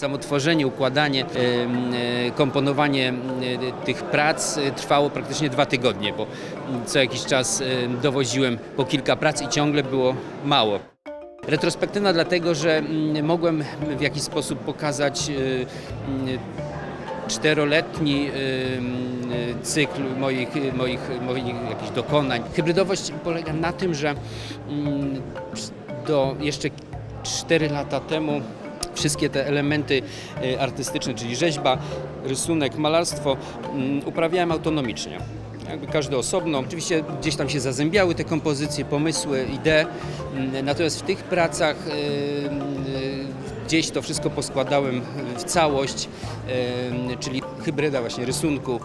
Samo tworzenie, układanie, e, komponowanie e, tych prac e, trwało praktycznie dwa tygodnie, bo co jakiś czas em, dowoziłem po kilka prac i ciągle było mało. Retrospektywna dlatego, że mogłem w jakiś sposób pokazać czteroletni cykl moich, moich, moich jakichś dokonań. Hybrydowość polega na tym, że do jeszcze 4 lata temu wszystkie te elementy y, artystyczne, czyli rzeźba, rysunek, malarstwo mm, uprawiałem autonomicznie. Jakby każdy osobno. Oczywiście gdzieś tam się zazębiały te kompozycje, pomysły, idee. Mm, Natomiast w tych pracach y, y, gdzieś to wszystko poskładałem w całość, czyli hybryda właśnie rysunku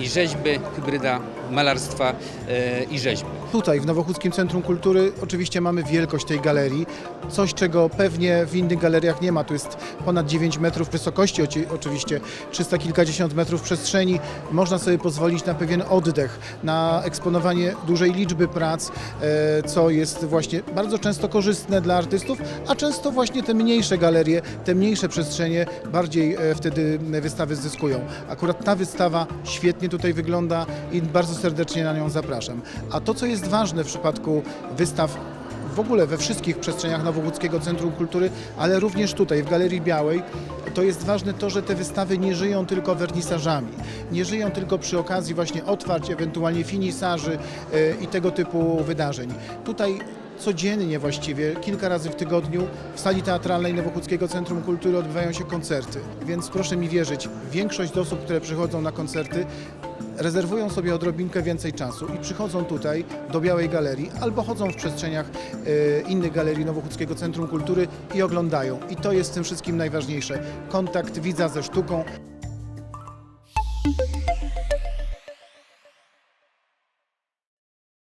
i, rzeźby, hybryda malarstwa e, i rzeźby. Tutaj w Nowochódzkim Centrum Kultury oczywiście mamy wielkość tej galerii, coś czego pewnie w innych galeriach nie ma. Tu jest ponad 9 metrów wysokości, oczywiście 300 kilkadziesiąt metrów przestrzeni. Można sobie pozwolić na pewien oddech, na eksponowanie dużej liczby prac, e, co jest właśnie bardzo często korzystne dla artystów, a często właśnie te mniejsze galerie, te mniejsze przestrzenie bardziej e, wtedy wystawy zyskują. Akurat ta wystawa świetnie tutaj wygląda i bardzo serdecznie na nią zapraszam. A to, co jest ważne w przypadku wystaw w ogóle we wszystkich przestrzeniach Nowochódzkiego Centrum Kultury, ale również tutaj w Galerii Białej, to jest ważne to, że te wystawy nie żyją tylko wernisażami, nie żyją tylko przy okazji właśnie otwarć, ewentualnie finisaży e, i tego typu wydarzeń. Tutaj codziennie właściwie, kilka razy w tygodniu w sali teatralnej Nowochódzkiego Centrum Kultury odbywają się koncerty. Więc proszę mi wierzyć, większość osób, które przychodzą na koncerty, rezerwują sobie odrobinkę więcej czasu i przychodzą tutaj do Białej Galerii albo chodzą w przestrzeniach e, innych galerii Nowochódzkiego Centrum Kultury i oglądają. I to jest tym wszystkim najważniejsze. Kontakt widza ze sztuką.